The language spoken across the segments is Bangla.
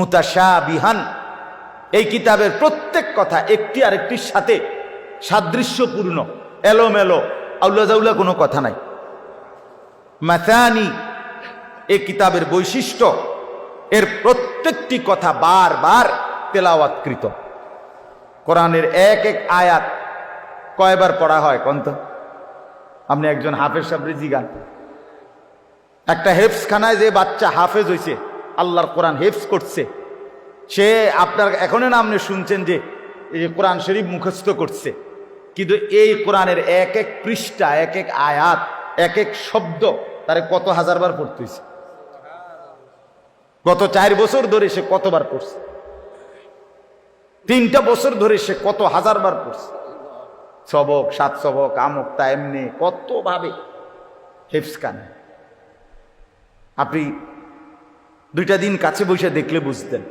মুতাশাবিহান। এই কিতাবের প্রত্যেক কথা একটি আরেকটির সাথে সাদৃশ্যপূর্ণ, এলোমেলো আউলাজাউলা কোনো কথা নাই। মাথানি এই কিতাবের বৈশিষ্ট্য, এর প্রত্যেকটি কথা বারবার তেলাওয়াতকৃত। কোরআনের এক এক আয়াত কয়বার পড়া হয় কন্ত? আপনি একজন হাফেজ সাবরি জিগান একটা হেফসখানায় যে বাচ্চা হাফেজ হয়েছে আল্লাহর কোরআন হেফস করছে। সে আপনার এখনই না আপনি শুনছেন যে কোরআন শরীফ মুখস্থ করছে। কিন্তু এই কোরআনের এক এক পৃষ্ঠা, এক এক আয়াত, এক এক শব্দ তারে কত হাজারবার পড়তে হয়েছে গত চার বছর ধরে সে কতবার পড়ছে? তিনটা বছর ধরে সে কত হাজারবার পড়ছে? সবক, সাত সবক, আমক, তা, এমনি, কতভাবে হেফস কানে? আপনি দুইটা দিন কাছে বসে দেখলে বুঝতেন।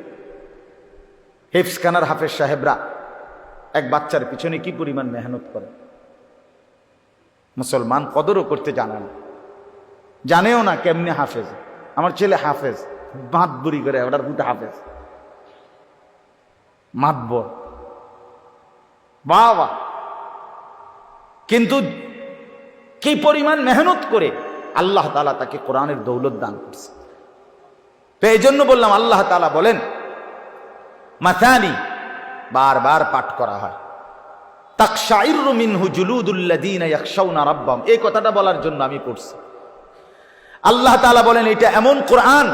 হেফস খানার হাফেজ সাহেবরা এক বাচ্চার পিছনে কি পরিমাণ মেহনত করে মুসলমান কদরও করতে জানে না। জানেও না কেমনে হাফেজ। আমার ছেলে হাফেজ বুড়ি করে, ওটার পুঁতে হাফেজ। মাতবর বাবা! কিন্তু কি পরিমাণ মেহনত করে আল্লাহ তালা তাকে কোরআনের দৌলত দান করছে? তো এই জন্য বললাম, আল্লাহ তালা বলেন মাথানি বারবার পাঠ করা হয়। এই কথাটা বলার জন্য আমি পড়ছি। আল্লাহ তাআলা বলেন, এটা এমন কোরআন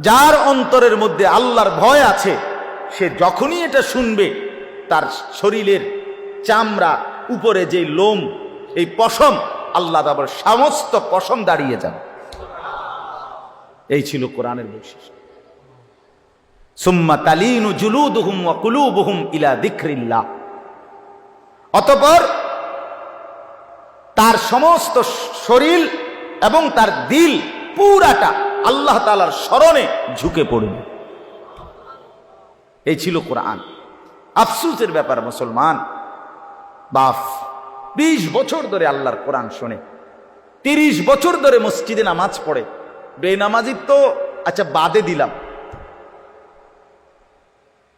যার অন্তরের মধ্যে আল্লাহর ভয় আছে, সে যখনই এটা শুনবে, তার শরীরের চামড়া উপরে যে লোম, এই পশম, আল্লাহ তাবার সমস্ত পশম দাঁড়িয়ে যাবে। এই ছিল কোরআনের বৈশিষ্ট্য। অতঃপর তার সমস্ত শরীর এবং তার দিল পুরাটা আল্লাহ তাআলার স্মরণে ঝুঁকে পড়বে এই ছিল কোরআন। আফসুসের ব্যাপার মুসলমান। বাফ, বিশ বছর ধরে আল্লাহর কোরআন শোনে, তিরিশ বছর ধরে মসজিদে নামাজ পড়ে বেনামাজি তো আচ্ছা বাদে দিলাম।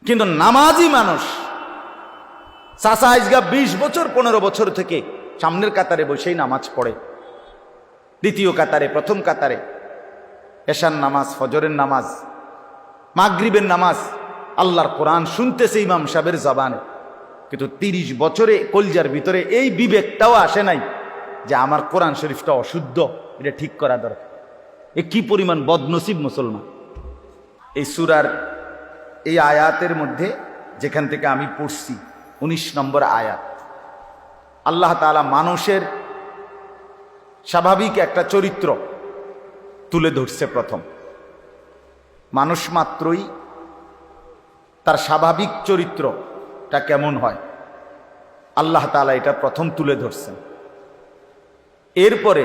কিন্তু নামাজি মানুষ চাষা আজগা বিশ বছর, পনেরো বছর থেকে সামনের কাতারে বসেই নামাজ পড়ে। দ্বিতীয় কাতারে, প্রথম কাতারে। এশান নামাজ, ফজরের নামাজ, মাগরিবের নামাজ, আল্লাহর কোরআন শুনতেছে ইমাম সাহেবের জবানে। কিন্তু তিরিশ বছরে কলজার ভিতরে এই বিবেকটাও আসে নাই যে আমার কোরআন শরীফটা অশুদ্ধ, এটা ঠিক করা দরকার। এ কি পরিমাণ বদনসিব মুসলমান? এই সুরার এই আয়াতের মধ্যে যেখান থেকে আমি পড়ছি, উনিশ নম্বর আয়াত, আল্লাহ তালা মানুষের স্বাভাবিক একটা চরিত্র তুলে ধরছে প্রথম। মানুষ মাত্রই তার স্বাভাবিক চরিত্রটা কেমন হয়, আল্লাহ তালা এটা প্রথম তুলে ধরছেন। এরপরে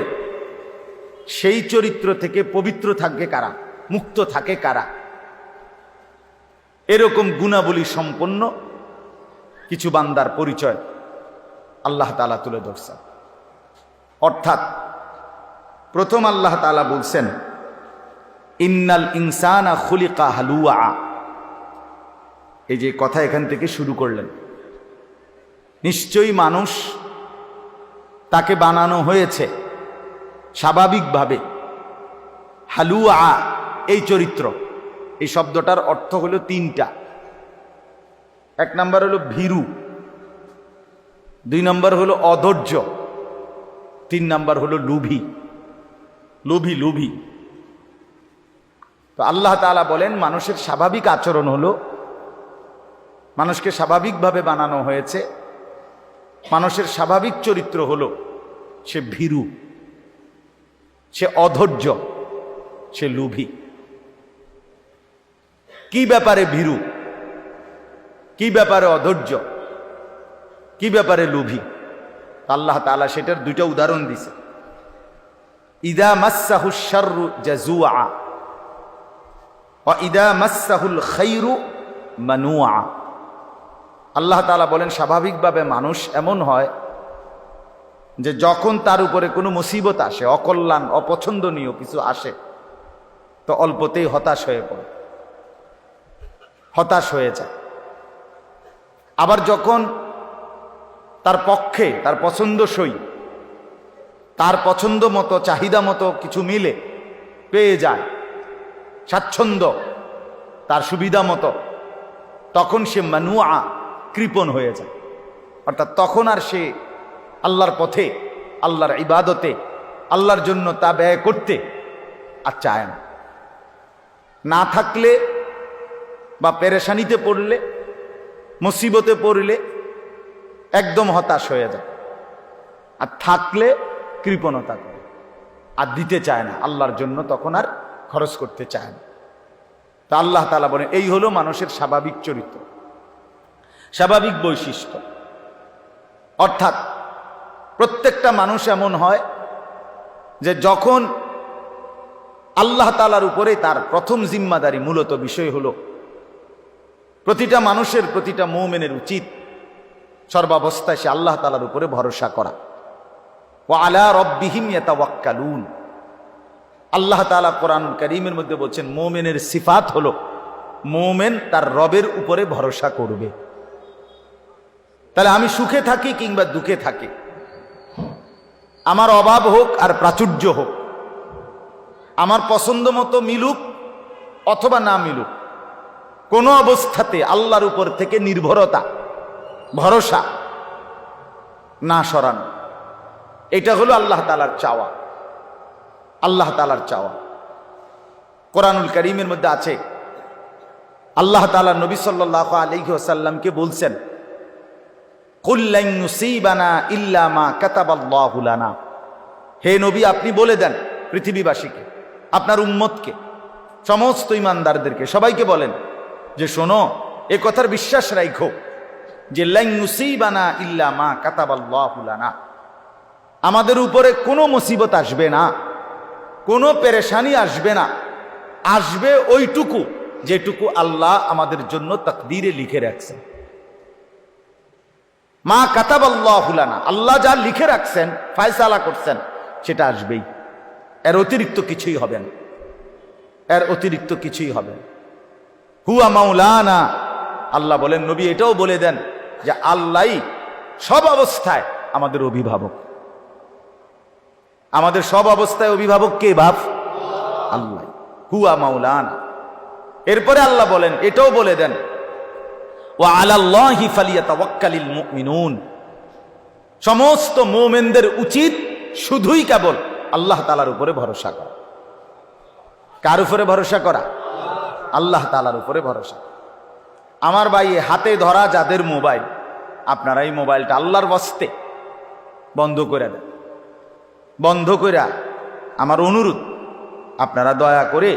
সেই চরিত্র থেকে পবিত্র থাকবে কারা? মুক্ত থাকে কারা? এরকম গুণাবলী সম্পন্ন কিছু বান্দার পরিচয় আল্লাহ তালা তুলে ধরছেন। অর্থাৎ প্রথম আল্লাহ তালা বলছেন, ইন্নাল ইনসানা খুলিকা হালুয়া। এই যে কথা এখান থেকে শুরু করলেন। নিশ্চয়ই মানুষ তাকে বানানো হয়েছে। স্বাভাবিকভাবে। হালুয়া, এই চরিত্র। এই শব্দটার অর্থ হলো তিনটা। এক নম্বর হলো ভীরু। দুই নম্বর হলো অধৈর্য। তিন নম্বর হলো লুভি। লুভি লুভি। তো আল্লাহ তাআলা বলেন, মানুষের স্বাভাবিক আচরণ হলো, মানুষকে স্বাভাবিকভাবে বানানো হয়েছে। মানুষের স্বাভাবিক চরিত্র হলো, সে ভীরু। সে অধৈর্য, সে লুভি। কি ব্যাপারে ভীরু? কি ব্যাপারে অধৈর্য? কি ব্যাপারে লুভি? আল্লাহ তালা সেটার দুইটা উদাহরণ দিছে। ইদা মাসাহু শাররু জাজুআ ওয়া ইদা মাসাহুল খাইরু মানুআ। আল্লাহ তালা বলেন, স্বাভাবিকভাবে মানুষ এমন হয় যে যখন তার উপরে কোনো মুসিবত আসে, অকল্যাণ, অপছন্দনীয় কিছু আসে, তো অল্পতেই হতাশ হয়ে পড়ে। হতাশ হয়ে যায়। আবার যখন তার পক্ষে, তার পছন্দসই, তার পছন্দ মতো, চাহিদা মতো কিছু মিলে, পেয়ে যায়, স্বাচ্ছন্দ্য, তার সুবিধা মতো, তখন সে মানুয়া কৃপণ হয়ে যায়। অর্থাৎ তখন আর সে আল্লাহর পথে, আল্লাহর ইবাদতে, আল্লাহর জন্য তা ব্যয় করতে আর চায় না। না থাকলে বা পেরেশানিতে পড়লে, মুসিবতে পড়লে একদম হতাশ হয়ে যায়। আর থাকলে কৃপণতা করে। আর দিতে চায় না, আল্লাহর জন্য তখন আর খরচ করতে চায় না। তা আল্লাহ তালা বলেন, এই হলো মানুষের স্বাভাবিক চরিত্র, স্বাভাবিক বৈশিষ্ট্য। অর্থাৎ প্রত্যেকটা মানুষ এমন হয় যে যখন আল্লাহ তালার উপরে তার প্রথম জিম্মাদারি মূলত বিষয় হলো প্রতিটা মানুষের প্রতিটা মৌমেনের উচিত সর্বাবস্থায় সে আল্লাহ তালার উপরে ভরসা করা। ও আলা রব্বিহিম ইয়াতাওয়াক্কালুন। আল্লাহ তালা কোরআন করিমের মধ্যে বলছেন, মোমেনের সিফাত হলো মোমেন তার রবের উপরে ভরসা করবে। তাহলে আমি সুখে থাকি কিংবা দুঃখে থাকি? আমার অভাব হোক আর প্রাচুর্য হোক, আমার পছন্দ মতো মিলুক অথবা না মিলুক, কোনো অবস্থাতে আল্লাহর উপর থেকে নির্ভরতা, ভরসা না সরানো, এটা হলো আল্লাহ তালার চাওয়া, আল্লাহ তালার চাওয়া। কোরআনুল করিমের মধ্যে আছে, আল্লাহ তালা নবী সাল্লাহ আসাল্লামকে বলছেন হে নবী, আপনি বলে দেন পৃথিবীবাসীকে, আপনার উম্মতকে, সমস্ত ইমানদারদেরকে, সবাইকে বলেন যে শোনো, এ কথার বিশ্বাস রাইখো যে লাইনুসিবানা ইল্লামা কাতাবাল্লাহুলানা আমাদের উপরে কোনো মুসিবত আসবে না, কোনো পেরেশানি আসবে না, আসবে ওইটুকু যেটুকু আল্লাহ আমাদের জন্য তকদিরে লিখে রাখছেন। মা কাতাবাল্লাহুলানা আল্লাহ যা লিখে রাখছেন, ফায়সালা করছেন, সেটা আসবেই। এর অতিরিক্ত কিছুই হবে না। এর অতিরিক্ত কিছুই হবে না। হুয়া মাউলানা আল্লাহ বলেন, নবী এটাও বলে দেন যে আল্লাহ সব অবস্থায় আমাদের অভিভাবক। আমাদের সব অবস্থায় অভিভাবক কে বাপ? আল্লাহ। হুয়া মাউলানা এরপরে আল্লাহ বলেন, এটাও বলে দেন সমস্ত মোমেনদের উচিত শুধুই কেবল আল্লাহ তালার উপরে ভরসা করা। কার উপরে ভরসা করা? আল্লাহ তালার উপরে ভরসা। আমার ভাই হাতে ধরা যাদের মোবাইল, আপনারা এই মোবাইলটা আল্লাহর বস্তে বন্ধ করে দেন। বন্ধ করে, আমার অনুরোধ, আপনারা দয়া করে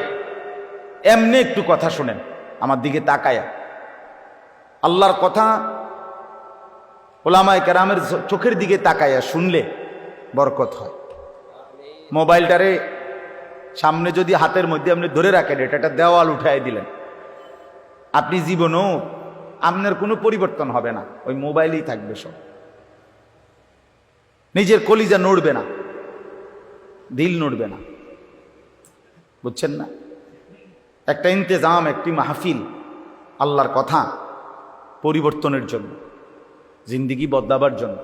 এমনি একটু কথা শোনেন, আমার দিকে তাকায়া। আল্লাহর কথা ওলামায় কেরামের চোখের দিকে তাকায়া শুনলে বরকত হয়। মোবাইলটারে সামনে যদি হাতের মধ্যে আপনি ধরে রাখেন, এটা একটা দেওয়াল উঠাই দিলেন। আপনি জীবনও আপনার কোনো পরিবর্তন হবে না, ওই মোবাইলেই থাকবে সব। নিজের কলিজা নড়বে না, দিল নড়বে না। বুঝছেন না? একটা ইন্তেজাম, একটি মাহফিল, আল্লাহর কথা। পরিবর্তনের জন্য, জিন্দিগি বদলাবার জন্য।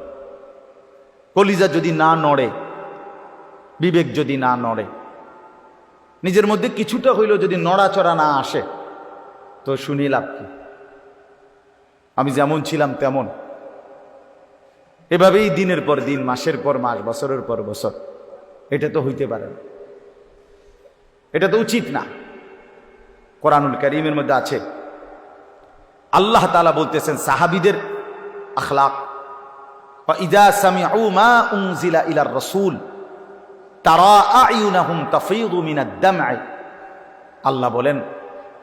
কলিজা যদি না নড়ে, বিবেক যদি না নড়ে, নিজের মধ্যে কিছুটা হইলেও যদি নড়াচড়া না আসে, তো শুনি লাভ কি? আমি যেমন ছিলাম তেমন। এভাবেই দিনের পর দিন, মাসের পর মাস, বছরের পর বছর, এটা তো হইতে পারে না। এটা তো উচিত না। কোরআনুল করিমের মধ্যে আছে আল্লাহ তালা বলতেছেন, সাহাবিদের আখলাক। ইলার রসুল, তারা আল্লাহ বলেন,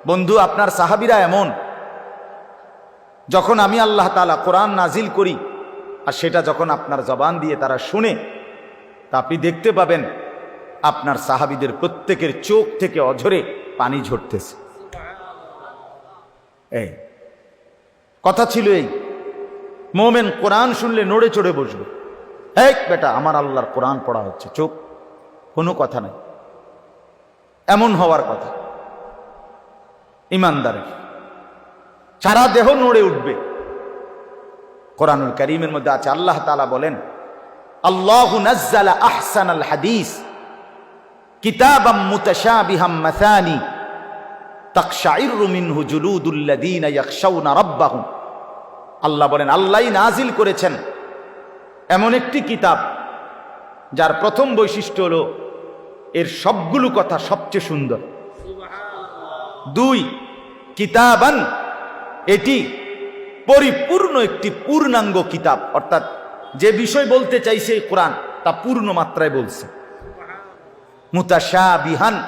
বন্ধু, আপনার সাহাবিরা এমন, যখন আমি আল্লাহ তাআলা কোরআন নাজিল করি, আর সেটা যখন আপনার জবান দিয়ে তারা শুনে, তা আপনি দেখতে পাবেন, আপনার সাহাবিদের প্রত্যেকের চোখ থেকে অঝরে পানি ঝরতেছে। এই কথা ছিল এই। মোমেন কোরআন শুনলে নড়ে চড়ে বসবে। এক বেটা, আমার আল্লাহর কোরআন পড়া হচ্ছে চোখ কোনো কথা নাই। এমন হওয়ার কথা। ইমানদারের। সারা দেহ নড়ে উঠবে। কোরআনুল করিমের মধ্যে আছে, আল্লাহ তাআলা বলেন, আল্লাহু নাজ্জালা আহসানাল হাদিস, কিতাবাম মুতাশাবিহাম মাসানি তাকশাইরু মিনহু জুলুদুল্লাযীনা ইয়াখশাউনা রাব্বাহুম আল্লাহ বলেন, আল্লাহই নাজিল করেছেন এমন একটি কিতাব, যার প্রথম বৈশিষ্ট্য হল, এর সবগুলো কথা সবচেয়ে সুন্দর। দুই, কিতাবান, এটি পরিপূর্ণ একটি পূর্ণাঙ্গ কিতাব, অর্থাৎ যে বিষয় বলতে চাইছে কোরআন, তা পূর্ণ মাত্রায় বলছে। মুতাশা বিহান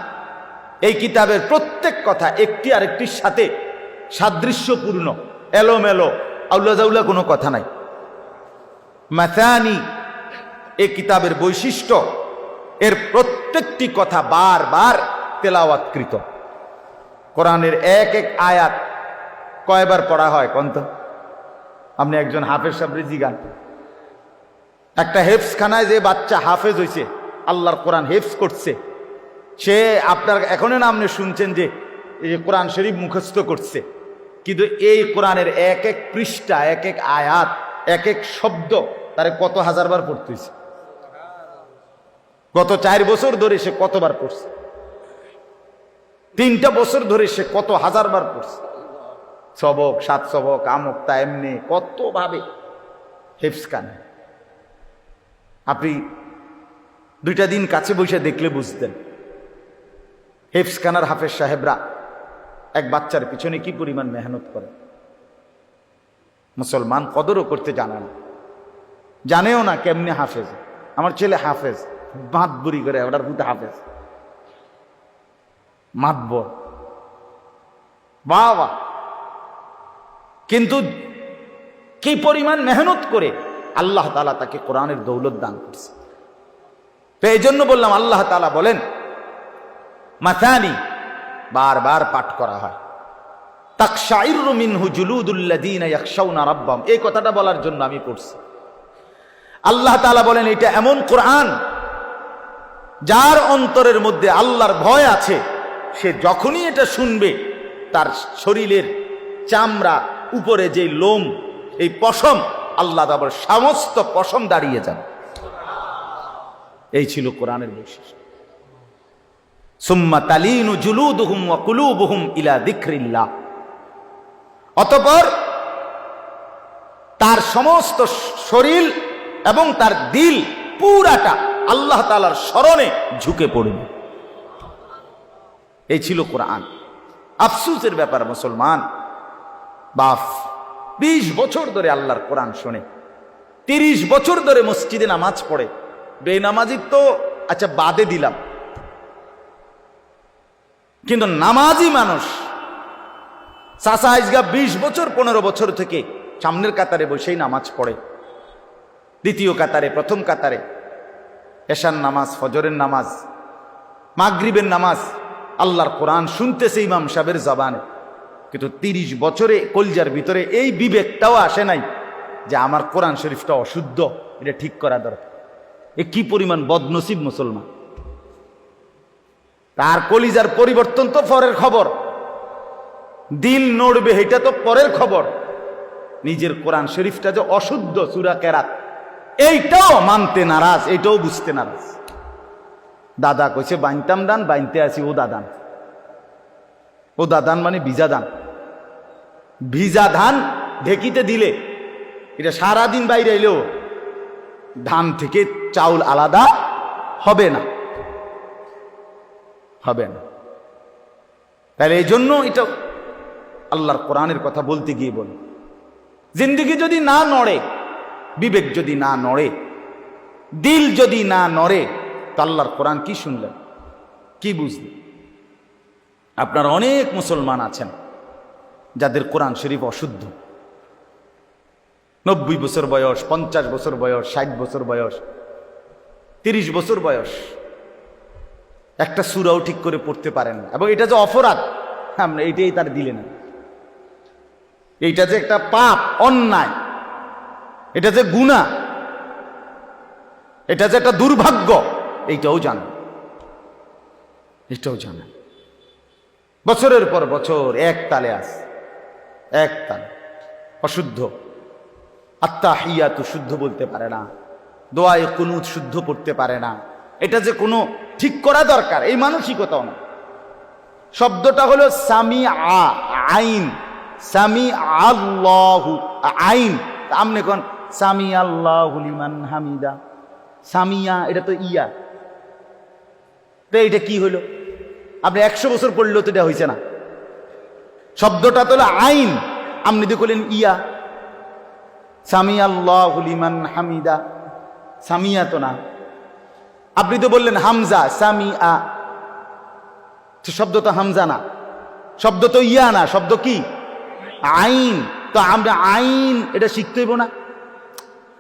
এই কিতাবের প্রত্যেক কথা একটি আরেকটির সাথে সাদৃশ্যপূর্ণ, এলোমেলো, আউলা জাউলা কোনো কথা নাই। মাথানি এই কিতাবের বৈশিষ্ট্য, এর প্রত্যেকটি কথা বারবার তেলাওয়াতকৃত। কোরআনের এক এক আয়াত কয়বার পড়া হয় কন্ত? আপনি একজন হাফেজ সাবরে জিগান একটা হেফস খানায় যে বাচ্চা হাফেজ হয়েছে আল্লাহর কোরআন হেফস করছে সে আপনার এখনই না আপনি শুনছেন যে কোরআন শরীফ মুখস্থ করছে। কিন্তু এই কোরআনের এক এক পৃষ্ঠা, এক এক আয়াত, এক এক শব্দ তারে কত হাজারবার পড়তেছে গত চার বছর ধরে সে কতবার পড়ছে? তিনটা বছর ধরে সে কত হাজারবার পড়ছে? সবক, সাত সবক, আমক, তা এমনি কত ভাবে হেফস আপনি দুইটা দিন কাছে বসে দেখলে বুঝতেন। হেফস খানার হাফেজ সাহেবরা এক বাচ্চার পিছনে কি পরিমাণ মেহনত করে? মুসলমান কদরও করতে জানে না। জানেও না কেমনে হাফেজ। আমার ছেলে হাফেজ। মাতবুরি করে ওটার মধ্যে হাফেজ। মাতবর বাবা। কিন্তু কি পরিমাণ মেহনত করে আল্লাহ তালা তাকে কোরআনের দৌলত দান করছে। তো এই জন্য বললাম, আল্লাহ তালা বলেন মাথানি, বারবার পাঠ করা হয়। মিনহু ইয়াখশাউনা রাব্বাম এই কথাটা বলার জন্য আমি পড়ছি। আল্লাহ তাআলা বলেন, এটা এমন কোরআন যার অন্তরের মধ্যে আল্লাহর ভয় আছে, সে যখনই এটা শুনবে, তার শরীরের চামড়া উপরে যে লোম, এই পশম, আল্লাহ তাবার সমস্ত পশম দাঁড়িয়ে যাবে। এই ছিল কোরআনের বৈশিষ্ট্য। অতঃপর তার সমস্ত শরীর এবং তার দিল পুরাটা আল্লাহ তাআলার স্মরণে ঝুঁকে পড়বে এই ছিল কোরআন। আফসুসের ব্যাপার মুসলমান। বাফ, বিশ বছর ধরে আল্লাহর কোরআন শোনে। তিরিশ বছর ধরে মসজিদে নামাজ পড়ে। বেনামাজি তো আচ্ছা বাদে দিলাম। কিন্তু নামাজি মানুষ চাষা আজগা বিশ বছর, পনেরো বছর থেকে সামনের কাতারে বসেই নামাজ পড়ে। দ্বিতীয় কাতারে, প্রথম কাতারে। এশার নামাজ, ফজরের নামাজ, মাগরিবের নামাজ, আল্লাহর কোরআন শুনতেছে ইমাম সাহেবের জবানে। কিন্তু তিরিশ বছরে কলজার ভিতরে এই বিবেকটাও আসে নাই যে আমার কোরআন শরীফটা অশুদ্ধ, এটা ঠিক করা দরকার। এ কি পরিমাণ বদনসিব মুসলমান? তার কলিজার পরিবর্তন তো পরের খবর। দিল নড়বে এটা তো পরের খবর। নিজের কোরআন শরীফটা যে অশুদ্ধ চূড়া কেরাত, এইটাও মানতে নারাজ, এইটাও বুঝতে নারাজ। দাদা কইছে বাইনতাম দান বাইনতে আছি ও দাদান। ও দাদান মানে ভিজা দান। ভিজা ধান ঢেকিতে দিলে, এটা সারাদিন বাইরে এলেও ধান থেকে চাউল আলাদা হবে না। হবে না তাহলে এই জন্য এটা আল্লাহর কোরআনের কথা বলতে গিয়ে বল। জিন্দিগি যদি না নড়ে, বিবেক যদি না নড়ে, দিল যদি না নড়ে, তো আল্লাহর কোরআন কি শুনলেন? কি বুঝলেন? আপনার অনেক মুসলমান আছেন যাদের কোরআন শরীফ অশুদ্ধ। নব্বই বছর বয়স, পঞ্চাশ বছর বয়স, ষাট বছর বয়স, তিরিশ বছর বয়স। একটা সুরাও ঠিক করে পড়তে পারেন না। এবং এটা যে অপরাধ, আমরা এইটাই তার দিলে না। এইটা যে একটা পাপ, অন্যায়, এটা যে গুণা এটা যে একটা দুর্ভাগ্য, এইটাও জানেন। এটাও জানেন। বছরের পর বছর এক তালে আস, এক তান অশুদ্ধ। আত্মা হিয়া তো শুদ্ধ বলতে পারে না। দোয়ায় কুনুত শুদ্ধ পড়তে পারে না। এটা যে কোনো ঠিক করা দরকার, এই মানসিকতাও না। শব্দটা হলো সামি আইন। সামি আল্লাহু আইন আমনে কোন? সামি আল্লাহু লিমান হামিদা। সামিয়া এটা তো ইয়া। তো এটা কি হলো? আপনি একশো বছর পড়লেও তো এটা হয়েছে না। শব্দটা তো আইন। আপনি দিয়ে করলেন ইয়া। সামি আল্লাহ লিমান হামিদা। সামিয়া তো না। আপনি তো বললেন হামজা সামি আ শব্দ তো হামজা না। শব্দ তো ইয়া না, শব্দ কি? আইন। তো আমরা আইন, এটা শিখতে হইব না।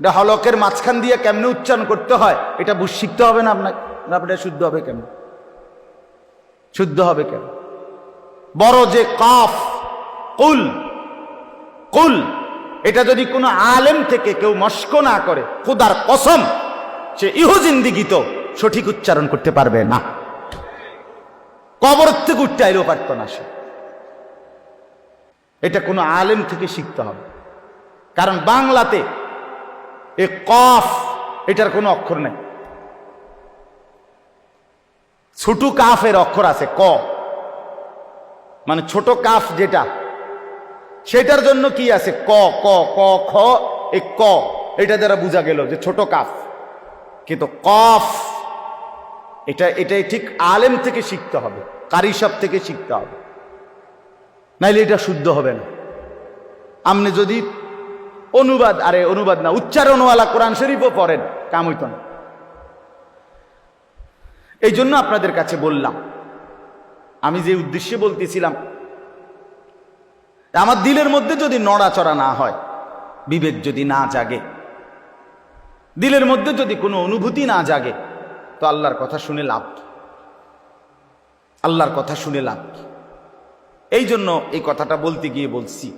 এটা হলকের মাঝখান দিয়ে কেমনে উচ্চারণ করতে হয়, এটা শিখতে হবে না আপনাকে। আপনার শুদ্ধ হবে কেমন? শুদ্ধ হবে কেন বড় যে কাফ, কুল কুল, এটা যদি কোনো আলেম থেকে কেউ মস্ক না করে, খুদার কসম, সে ইহো জিন্দিগি তো সঠিক উচ্চারণ করতে পারবে না। কবর থেকে উঠতে আইলেও পারত না সে। এটা কোনো আলেম থেকে শিখতে হবে। কারণ বাংলাতে এ কফ, এটার কোনো অক্ষর নেই। ছোট কাফের অক্ষর আছে, ক। মানে ছোট কাফ যেটা, সেটার জন্য কি আছে? ক ক ক, খ, এ ক। এটা দ্বারা বোঝা গেল যে ছোট কাফ। কিন্তু কফ এটা, এটাই ঠিক আলেম থেকে শিখতে হবে কারিসব থেকে শিখতে হবে। নাইলে এটা শুদ্ধ হবে না। আপনি যদি অনুবাদ, আরে অনুবাদ না, উচ্চারণওয়ালা কোরআন শরীফও পড়েন, কাম হইত না। এই জন্য আপনাদের কাছে বললাম, আমি যে উদ্দেশ্যে বলতেছিলাম, আমার দিলের মধ্যে যদি নড়াচড়া না হয়, বিবেক যদি না জাগে, দিলের মধ্যে যদি কোনো অনুভূতি না জাগে তো আল্লাহর কথা শুনে লাভ? আল্লাহর কথা শুনে লাভ? এই জন্য এই কথাটা বলতে গিয়ে বলছি,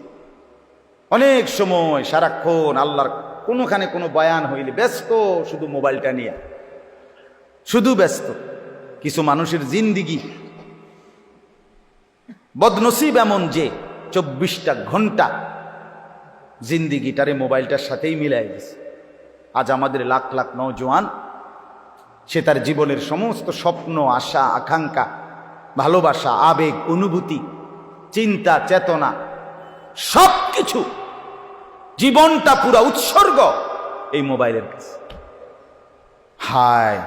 অনেক সময় সারাক্ষণ আল্লাহর কোনোখানে কোনো বয়ান হইলে ব্যস্ত, শুধু মোবাইলটা নিয়ে শুধু ব্যস্ত, কিছু মানুষের জিন্দিগি বদনসিব এমন যে চব্বিশটা ঘণ্টা জিন্দিগিটারে মোবাইলটার সাথেই মিলাই গেছে আজ আমাদের লাখ লাখ নৌজওয়ান সে তার জীবনের সমস্ত স্বপ্ন, আশা, আকাঙ্ক্ষা, ভালোবাসা, আবেগ, অনুভূতি, চিন্তা, চেতনা সব কিছু জীবনটা পুরা উৎসর্গ এই মোবাইলের কাছে। হায়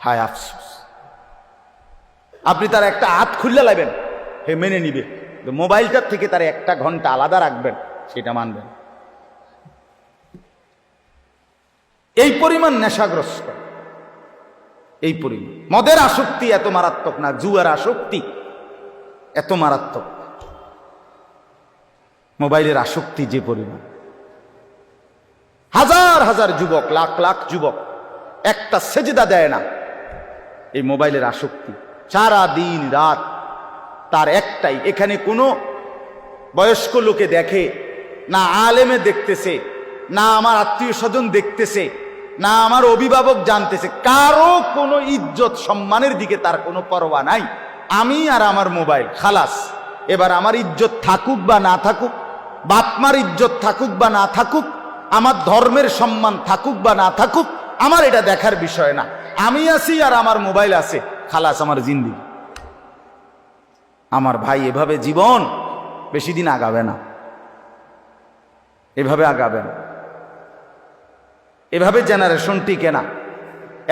হায় আফসোস। আপনি তার একটা হাত খুললে লাগবেন হে মেনে নিবে। মোবাইলটার থেকে তার একটা ঘণ্টা আলাদা রাখবেন, সেটা মানবেন। এই পরিমাণ নেশাগ্রস্ত। এই পরিমাণ। মদের আসক্তি এত মারাত্মক না, জুয়ার আসক্তি এত মারাত্মক। মোবাইলের আসক্তি যে পরিমাণ। হাজার হাজার যুবক, লাখ লাখ যুবক একটা সেজদা দেয় না এই মোবাইলের আসক্তি। সারা দিন রাত তার একটাই, এখানে কোনো বয়স্ক লোকে দেখে, না আলেমে দেখতেছে, না আমার আত্মীয় স্বজন দেখতেছে না আমার অভিভাবক জানতেছে, কারও কোনো ইজ্জত সম্মানের দিকে তার কোনো পরোয়া নাই। আমি আর আমার মোবাইল, খালাস। এবার আমার ইজ্জত থাকুক বা না থাকুক, বাপমার ইজ্জত থাকুক বা না থাকুক, আমার ধর্মের সম্মান থাকুক বা না থাকুক, আমার এটা দেখার বিষয় না। আমি আছি আর আমার মোবাইল আছে, খালাস আমার জিন্দিগি। আমার ভাই এভাবে জীবন বেশি দিন আগাবে না। এভাবে আগাবে না। এভাবে জেনারেশন টিকে না।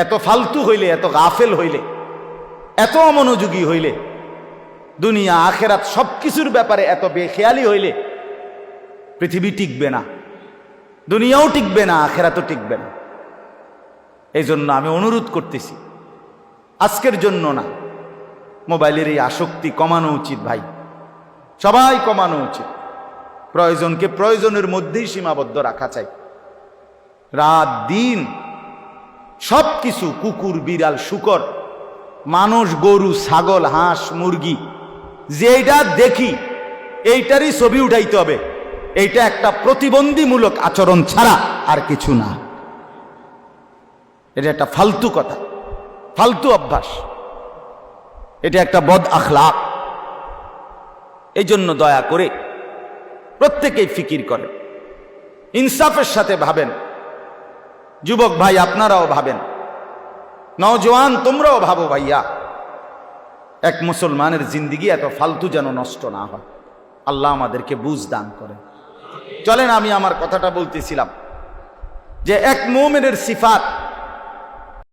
এত ফালতু হইলে, এত গাফেল হইলে, এত অমনোযোগী হইলে, দুনিয়া, আখেরাত সব কিছুর ব্যাপারে এত বেখেয়ালি হইলে পৃথিবী টিকবে না, দুনিয়াও টিকবে না, আখেরাতও টিকবে না। এই জন্য আমি অনুরোধ করতেছি, আজকের জন্য না, মোবাইলের এই আসক্তি কমানো উচিত ভাই। সবাই কমানো উচিত। প্রয়োজনকে প্রয়োজনের মধ্যেই সীমাবদ্ধ রাখা চাই। রাত, দিন সব কিছু কুকুর, বিড়াল, শুকর, মানুষ, গরু, ছাগল, হাঁস, মুরগি যেটা দেখি, এইটারই ছবি উঠাইতে হবে। এইটা একটা প্রতিবন্ধীমূলক আচরণ ছাড়া আর কিছু না। এটা একটা ফালতু কথা, ফালতু অভ্যাস। এটা একটা বদ আখলাক। এই জন্য দয়া করে প্রত্যেকেই ফিকির করে ইনসাফের সাথে ভাবেন। যুবক ভাই, আপনারাও ভাবেন। নওজোয়ান, তোমরাও ভাবো ভাইয়া, এক মুসলমানের জিন্দিগি এত ফালতু যেন নষ্ট না হয়। আল্লাহ আমাদেরকে বুঝ দান করে চলেন, আমি আমার কথাটা বলতেছিলাম যে এক মোমেনের সিফাত